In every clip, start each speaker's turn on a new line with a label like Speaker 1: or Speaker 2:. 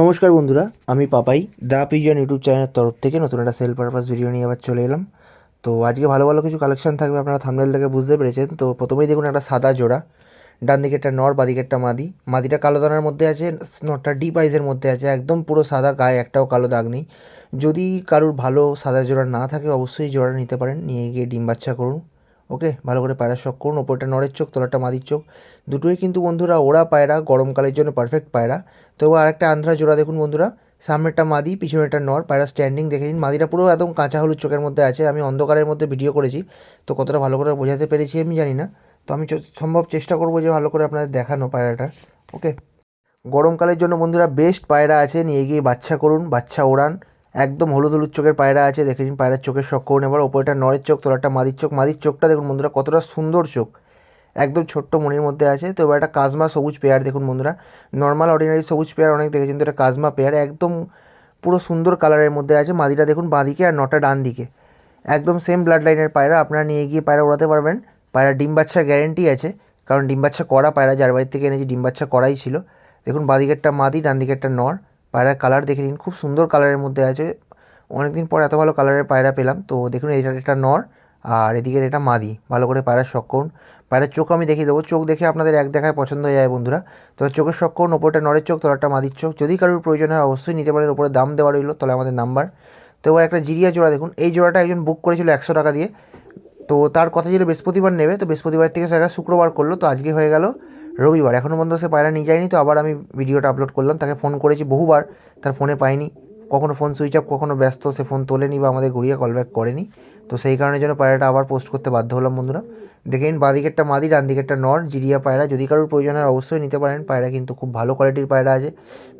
Speaker 1: নমস্কার বন্ধুরা, আমি পাপাই, দ্য পিজন ইউটিউব চ্যানেলের তরফ থেকে নতুন একটা সেল পারপাস ভিডিও নিয়ে আবার চলে এলাম। তো আজকে ভালো ভালো কিছু কালেকশন থাকবে, আপনারা থামনেল থেকে বুঝতে পেরেছেন। তো প্রথমেই দেখুন একটা সাদা জোড়া, ডান দিকে একটা নর বাদিকে একটা মাদি। মাদিটা কালো দানার মধ্যে আছে, নরটা ডিপ আইজের মধ্যে আছে, একদম পুরো সাদা, গায়ে একটাও কালো দাগ নেই। যদি কারুর ভালো সাদা জোড়া না থাকে, অবশ্যই জোড়া নিতে পারেন, নিয়ে গিয়ে ডিম বাচ্চা করুন। ওকে? ভালো করে পায়রা শখ করুন, ওপরটা নরের চোখ, তলাটা মাদির চোখ। দুটোই কিন্তু বন্ধুরা ওরা পায়রা, গরমকালের জন্য পারফেক্ট পায়রা। তো আরেকটা আন্ধ্রা জোড়া দেখুন বন্ধুরা, সামনেরটা মাদি, পিছনেরটা নর, পায়রা স্ট্যান্ডিং দেখে নিন। মাদিটা পুরো একদম কাঁচা হলুদ চোখের মধ্যে আছে, আমি অন্ধকারের মধ্যে ভিডিও করেছি, তো কতটা ভালো করে বোঝাতে পেরেছি আমি জানি না। তো আমি সম্ভব চেষ্টা করব যে ভালো করে আপনাদের দেখানো পায়রাটা, ওকে? গরমকালের জন্য বন্ধুরা বেস্ট পায়রা আছে, নিয়ে গিয়ে বাচ্চা করুন, বাচ্চা ওড়ান। একদম হলুদ হলুদ চোখের পায়রা আছে, দেখে নিন পায়রার চোখের শখ করুন এবার ওপরটা নরের চোখ, তোলাটা মাদির চোখ। মাদির চোখটা দেখুন বন্ধুরা, কতটা সুন্দর চোখ। একদম ছোট্ট মনির মধ্যে আছে। তো এবার একটা কাজমা সবুজ পেয়ার দেখুন বন্ধুরা। নর্মাল অর্ডিনারি সবুজ পেয়ার অনেক দেখেছেন, তো এটা কাজমা পেয়ার। একদম পুরো সুন্দর কালারের মধ্যে আছে। মাদিটা দেখুন বাঁদিকে আর নটা ডান দিকে। একদম সেম ব্লাড লাইনের পায়রা, আপনারা নিয়ে গিয়ে পায়রা ওড়াতে পারবেন। পায়রা ডিম বাচ্চার গ্যারেন্টি আছে, কারণ ডিম বাচ্চা করা, পায়রা যার বাড়ি থেকে এনেছি, ডিম বাচ্চা করাই ছিল। দেখুন বাঁদিকেরটা মাদি, ডান দিকেরটা নর। পায়রার কালার দেখে নিন, খুব সুন্দর কালারের মধ্যে আছে। অনেকদিন পর এত ভালো কালারের পায়রা পেলাম। তো দেখুন এটা এটা নর, আর এদিকের এটা মাদি। ভালো করে পায়রার শখ করুন। পায়রার চোখ আমি দেখিয়ে দেবো। চোখ দেখে আপনাদের এক দেখায় পছন্দ হয়ে যায় বন্ধুরা। তো চোখের শখ ওপরটা নরের চোখ তলাটা মাদির চোখ। যদি কারোর প্রয়োজন হয়, অবশ্যই নিতে পারেন। ওপরে দাম দেওয়া রইল তাহলে আমাদের নাম্বার তো এবার একটা জিরিয়া জোড়া দেখুন। এই জোড়াটা একজন বুক করেছিল একশো টাকা দিয়ে। তো তার কথা ছিল বৃহস্পতিবার নেবে। তো বৃহস্পতিবার থেকে সেটা শুক্রবার করল। তো আজকে হয়ে গেল রবিবার। এখনও পর্যন্ত সে পায়রা নিয়ে যায়নি, তো আবার আমি ভিডিওটা আপলোড করলাম। তাকে ফোন করেছি বহুবার, তার ফোনে পাইনি। কখনো ফোন সুইচ অফ কখনো ব্যস্ত, সে ফোন তোলেনি বা আমাদের ঘুরিয়ে কল ব্যাক করেনি। তো সেই কারণের জন্য পায়রাটা আবার পোস্ট করতে বাধ্য হলাম বন্ধুরা। দেখে নিন, বাঁদিকেরটা মাদি ডান দিকেরটা নর, জিরিয়া পায়রা। যদি কারোর প্রয়োজন হয় অবশ্যই নিতে পারেন। পায়রা কিন্তু খুব ভালো কোয়ালিটির পায়রা আছে।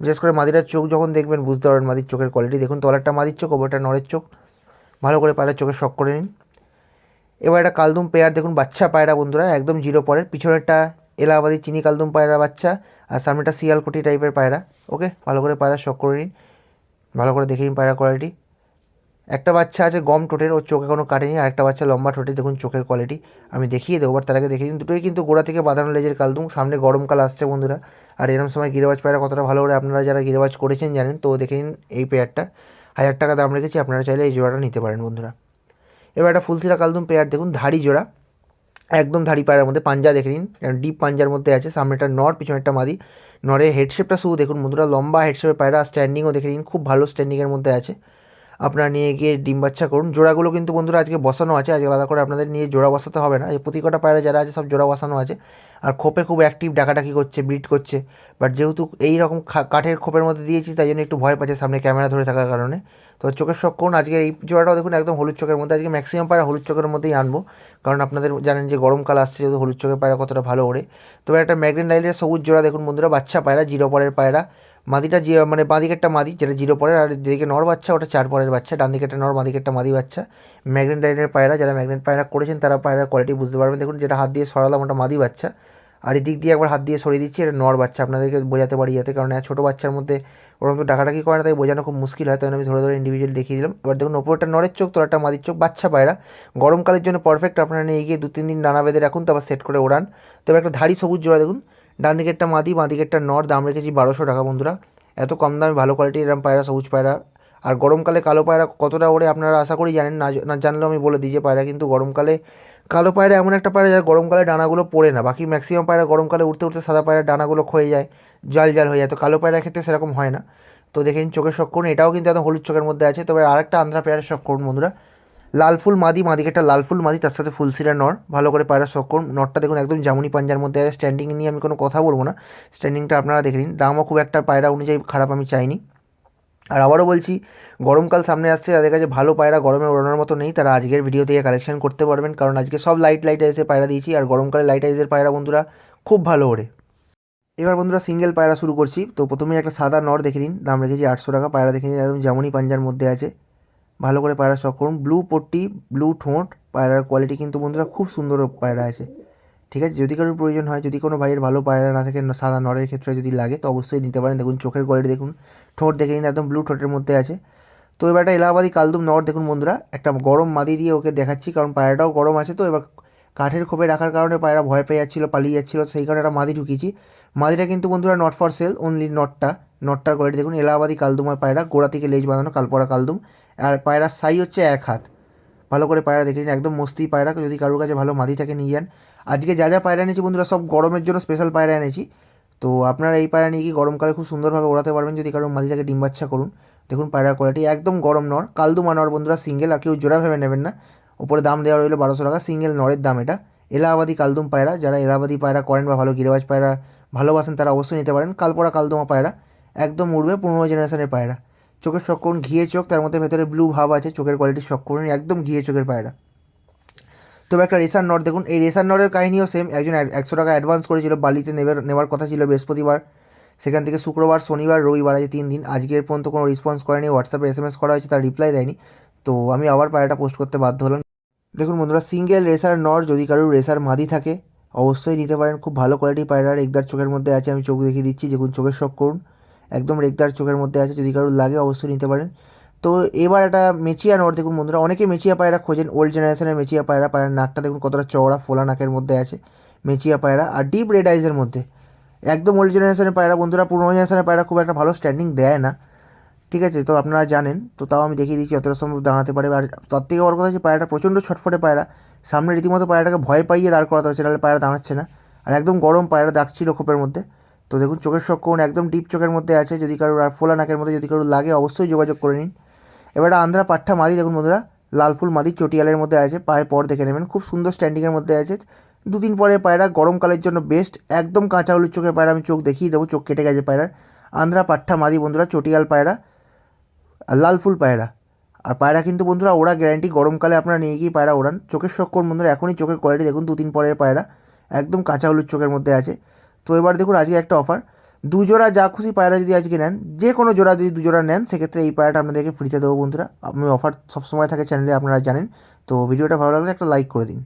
Speaker 1: বিশেষ করে মাদিটার চোখ যখন দেখবেন, বুঝতে পারবেন মাদির চোখের কোয়ালিটি দেখুন, তলারটা মাদির চোখ, ওপরটা নরের চোখ। ভালো করে পায়রার চোখে শখ করে নিন। এবার একটা কালদুম পেয়ার, দেখুন, বাচ্চা পায়রা বন্ধুরা, একদম জিরো পরের। পিছনেরটা এলাহাবাদি চিনি কালদুম পায়রা বাচ্চা আর সামনেটা শিয়ালকুটি টাইপের পায়রা। ওকে ভালো করে পায়রা শখ করে নিন। ভালো করে দেখে নিন পায়রা কোয়ালিটি একটা বাচ্চা আছে গম ঠোঁটের, ওর চোখে কোনো কাটেনি। আর একটা বাচ্চা লম্বা ঠোঁটে, দেখুন চোখের কোয়ালিটি আমি দেখিয়ে দেবো বাট তার আগে দেখিয়ে দিন। দুটোই কিন্তু গোড়া থেকে বাঁধানো লেজের কালদুম। সামনে গরমকাল আসছে বন্ধুরা। আর এরকম সময় গিরেবাজ পায়রা কতটা ভালো করে আপনারা যারা গিরেবাজ করেছেন জানেন, তো দেখে নিন এই পেয়ারটা হাজার টাকা দাম রেখেছি, আপনারা চাইলে এই জোড়াটা নিতে পারেন বন্ধুরা। এবার একটা ফুলসিরা কালদুম পেয়ার দেখুন, ধাড়ি জোড়া। একদম ধাড়ি পায়ের মধ্যে, পাঞ্জা দেখে নিন। ডিপ পাঞ্জার মধ্যে আছে, সামনেটা নর একটা মাদি। নরের হেডশেপটা শুধু দেখুন বন্ধুরা লম্বা হেডশেপের পায়রা স্ট্যান্ডিংও দেখে নিন, খুব ভালো স্ট্যান্ডিংয়ের মধ্যে আছে। আপনারা নিয়ে গিয়ে ডিম বাচ্চা করুন। জোড়াগুলো কিন্তু বন্ধুরা আজকে বসানো আছে, আজকে আলাদা করে আপনাদের নিয়ে জোড়া বসাতে হবে না। প্রতি কটা পায়রা যারা আছে সব জোড়া বসানো আছে। আর খোপে খুব অ্যাক্টিভ ডাকাডাকি করছে ব্রিড করছে। বাট যেহেতু এই রকম কাঠের খোপের মধ্যে দিয়েছি, তাই জন্য একটু ভয় পাচ্ছে সামনে ক্যামেরা ধরে থাকার কারণে। তো চোখের শখ করুন আজকে এই জোড়াটাও দেখুন একদম হলুদ চোখের মধ্যে। আজকে ম্যাক্সিমাম পায়রা হলুদ চোখের মধ্যেই আনব। কারণ আপনাদের জানেন যে গরমকাল আসছে, যেহেতু হলুদ চোখের পায়রা কতটা ভালো ওড়ে। তবে একটা ম্যাগনেট লাইলের সবুজ জোড়া দেখুন বন্ধুরা, বাচ্চা পায়রা, জিরো পরের পায়রা। মাদিটা জি মানে বাঁদিকেরটা মাদি, যেটা জিরো পরের, আর যেদিকে নর বাচ্চা, ওটা চার পরের বাচ্চা, ডান দিকেরটা নর বাঁদিকেরটা মাদি বাচ্চা। ম্যাগনেট লাইনের পায়রা, যারা ম্যাগনেট পায়রা করেছেন, তারা পায়রার কোয়ালিটি বুঝতে পারবেন। দেখুন, যেটা হাত দিয়ে সরালাম, ওটা মাদি বাচ্চা। আর এদিক দিয়ে একবার হাত দিয়ে সরিয়ে দিচ্ছি, এটা নর বাচ্চা। আপনাদেরকে বোঝাতে পারি যাতে, কারণ ছোটো বাচ্চার মধ্যে ওরকম তো ডাকাডাকি করে না, তাই বোঝানো খুব মুশকিল হয়। তাই আমি ধরে ধরে ইন্ডিভিজুয়াল দেখিয়ে দিলাম। এবার দেখুন ওপরটা নরের চোখ তোলাটা মাদির চোখ, বাচ্চা পায়রা। গরমকালের জন্য পারফেক্ট আপনারা নিয়ে গিয়ে দু তিন দিন ডানা বেঁধে রাখুন, তারপর সেট করে ওড়ান। তবে একটা ধাড়ি সবুজ জোড়া দেখুন। ডান দিকেরটা মাদি, বাঁ দিকেরটা নর, দাম রেখেছি বারোশো টাকা বন্ধুরা। এত কম দামে ভালো কোয়ালিটির এরম পায়রা, সবুজ পায়রা। আর গরমকালে কালো পায়রা কতটা ওড়ে আপনারা আশা করি জানেন, না না জানলেও আমি বলে দিই যে পায়রা কিন্তু গরমকালে, কালো পায়রা এমন একটা পায়রা যার গরমকালে ডানাগুলো পড়ে না। বাকি ম্যাক্সিমাম পায়রা গরমকালে উঠতে উঠতে সাদা পায়রা ডানাগুলো ক্ষয়ে যায়, জাল জাল হয়ে যায়। তো কালো পায়রার ক্ষেত্রে সেরকম হয় না। তো দেখেন চোখের শখ করুন, এটাও কিন্তু একদম হলুদ চোখের মধ্যে আছে। তবে আরেকটা আন্ধ্রা পেয়ারের শখ করুন বন্ধুরা। লাল ফুল মাদি, মাদিকে একটা লাল ফুল মাদি, তার সাথে ফুলসিরা নর, ভালো করে পায়রা শখ করুন। নরটা দেখুন একদম জামুনি পাঞ্জার মধ্যে আছে। স্ট্যান্ডিং নিয়ে আমি কোনো কথা বলব না। স্ট্যান্ডিংটা আপনারা দেখে নিন। দামও খুব একটা পায়রা অনুযায়ী খারাপ আমি চাইনি। আর আবারও বলছি গরমকাল সামনে আসছে, তাদের কাছে ভালো পায়রা গরমে ওড়ানোর মতো নেই। তারা আজকের ভিডিও থেকে কালেকশন করতে পারবেন। কারণ আজকে সব লাইট লাইট আইসে পায়রা দিয়েছি। আর গরমকালে লাইট আইসের পায়রা বন্ধুরা, খুব ভালো ওড়ে। এবার বন্ধুরা সিঙ্গেল পায়রা শুরু করছি। তো প্রথমে একটা সাদা নর দেখে নিন। দাম রেখেছি আটশো টাকা। পায়রা দেখে নিন, একদম যেমনই পাঞ্জার মধ্যে আছে। ভালো করে পায়রা শখ করুন। ব্লু পট্টি ব্লু ঠোঁট, পায়রার কোয়ালিটি কিন্তু বন্ধুরা খুব সুন্দর পায়রা আছে। ঠিক আছে? যদি কারোর প্রয়োজন হয়, যদি কোনো ভাইয়ের ভালো পায়রা না থাকে সাদা নরের ক্ষেত্রে যদি লাগে, তো অবশ্যই নিতে পারেন। দেখুন, চোখের কোয়ালিটি দেখুন, ঠোঁট দেখে নিন, একদম ব্লু ঠোঁটের মধ্যে আছে। তো এবার একটা এলাহাবাদি কালদুম নর দেখুন বন্ধুরা, একটা গরম মাদি দিয়ে ওকে দেখাচ্ছি, কারণ পায়রাটাও গরম আছে। তো এবার কাঠের খোপে রাখার কারণে পায়রা ভয় পেয়ে যাচ্ছিল, পালিয়ে যাচ্ছিল, সেই কারণে একটা মাদি ঢুকিয়েছি। মাদিটা কিন্তু বন্ধুরা নট ফর সেল অনলি নটটা নটটার কোয়ালিটি দেখুন। এলাহাবাদি কালদুমার পায়রা, গোড়া থেকে লেজ বাঁধানো কালপড়া কালদুম। আর পায়রার সাই হচ্ছে এক হাত। ভালো করে পায়রা দেখে নিন, একদম মস্তি পায়রা। যদি কারোর কাছে ভালো মাদি থাকে, নিয়ে যান। আজকে যা যা পায়রা এনেছি বন্ধুরা, সব গরমের জন্য স্পেশাল পায়রা এনেছি। তো আপনারা এই পায়রা নিয়ে গিয়ে গরমকালে খুব সুন্দরভাবে ওড়াতে পারবেন যদি কারোর মাদি থাকে, ডিম বাচ্চা করুন। দেখুন পায়রার কোয়ালিটি একদম গরম নর। কালদুমা নর বন্ধুরা সিঙ্গেল আর কেউ জোড়া ভেবে নেবেন না। উপরে দাম দেওয়া রইল বারোশো টাকা সিঙ্গেল নরের দাম এটা। এলাহাবাদি কালদুম পায়রা, যারা এলাহাবাদি পায়রা করেন বা ভালো গিরেবাজ পায়রা ভালোবাসেন, তারা অবশ্যই নিতে পারেন। কালপড়া কালদুমা পায়রা, একদম উড়বে পনেরো জেনারেশনের পায়রা। চোখের করুন, ঘিয়ে চোখ, তার মধ্যে ভেতরে ব্লু ভাব আছে, চোখের কোয়ালিটি করুন, একদম ঘিয়ে চোখের পায়রা। তবে একটা রেসার নট দেখুন, এই রেসার নটের কাহিনীও সেম একজন একশো টাকা অ্যাডভান্স করেছিল, বালিতে নেবার নেওয়ার কথা ছিল বৃহস্পতিবার। সেখান থেকে শুক্রবার, শনিবার, রবিবার আছে তিন দিন, আজকের পর্যন্ত কোনো রেসপন্স করেনি হোয়াটসঅ্যাপে এস এম এস করা হয়েছে, তার রিপ্লাই দেয়নি। তো আমি আবার পায়রাটা পোস্ট করতে বাধ্য হলাম। দেখুন বন্ধুরা সিঙ্গেল রেসার নট যদি কারোর রেসার মাদি থাকে, অবশ্যই নিতে পারেন, খুব ভালো কোয়ালিটির পায়রার, একদার চোখের মধ্যে আছে, আমি চোখ দেখিয়ে দিচ্ছি, দেখুন চোখের শখ করুন। একদম রেগদার চোখের মধ্যে আছে, যদি কারোর লাগে অবশ্যই নিতে পারেন। তো এবার একটা মেচিয়া নট দেখুন বন্ধুরা, অনেকে মেচিয়া পায়রা খোঁজেন ওল্ড জেনারেশনের মেচিয়া পায়রা, পায়রার নাকটা দেখুন কতটা চওড়া, ফোলা নাকের মধ্যে আছে, মেচিয়া পায়রা আর ডিপ রেড আইজের মধ্যে। একদম ওল্ড জেনারেশনের পায়রা বন্ধুরা, পুরোনো জেনারেশনের পায়রা খুব একটা ভালো স্ট্যান্ডিং দেয় না, ঠিক আছে? তো আপনারা জানেন, তো তাও আমি দেখিয়ে দিচ্ছি যতটা সম্ভব দাঁড়াতে পারে। আর তার থেকে বড় কথা হচ্ছে পায়রাটা প্রচণ্ড ছটফটে পায়রা, সামনে রীতিমতো পায়রাটাকে ভয় পাইয়ে দাঁড় করাতে হচ্ছে, নাহলে পায়রা দাঁড়াচ্ছে না। আর একদম গরম পায়রা ডাকছিল খোপের মধ্যে তো দেখুন, চোখের শখ কোন একদম ডিপ চোখের মধ্যে আছে। যদি কারোর আর ফোলা নাকের মধ্যে যদি কারোর লাগে, অবশ্যই যোগাযোগ করে নিন। এবার আন্ধ্রা পাঠ্টা মাদি দেখুন বন্ধুরা, লাল ফুল মাদি চটিয়ালের মধ্যে আছে পায়ে পর দেখে নেবেন। খুব সুন্দর স্ট্যান্ডিংয়ের মধ্যে আছে। দু দিন পরে পায়রা, গরমকালের জন্য বেস্ট একদম কাঁচা হলুদ চোখের পায়রা আমি চোখ দেখিয়ে দেবো, চোখ কেটে গেছে পায়রার। আন্ধ্রা পাঠ্টা মাদি বন্ধুরা, চটিয়াল পায়রা, আর লাল ফুল পায়রা। আর পায়রা কিন্তু বন্ধুরা, ওরা গ্যারান্টি গরমকালে আপনারা নিয়ে গিয়ে পায়রা ওড়ান। চোখের শক্কর বন্ধুরা, এখনই চোখের কোয়ালিটি দেখুন দু তিন পরের পায়রা। একদম কাঁচা হলুদ চোখের মধ্যে আছে। তো এবার দেখুন আজকে একটা অফার দু জোড়া যা খুশি পায়রা যদি আজকে নেন, যে কোনো জোড়া যদি দু জোড়া নেন, সেক্ষেত্রে এই পায়রাটা আপনাদেরকে ফ্রিতে দেবো বন্ধুরা। আমি অফার সবসময় থাকে চ্যানেলে আপনারা জানেন। তো ভিডিওটা ভালো লাগলে একটা লাইক করে দিন।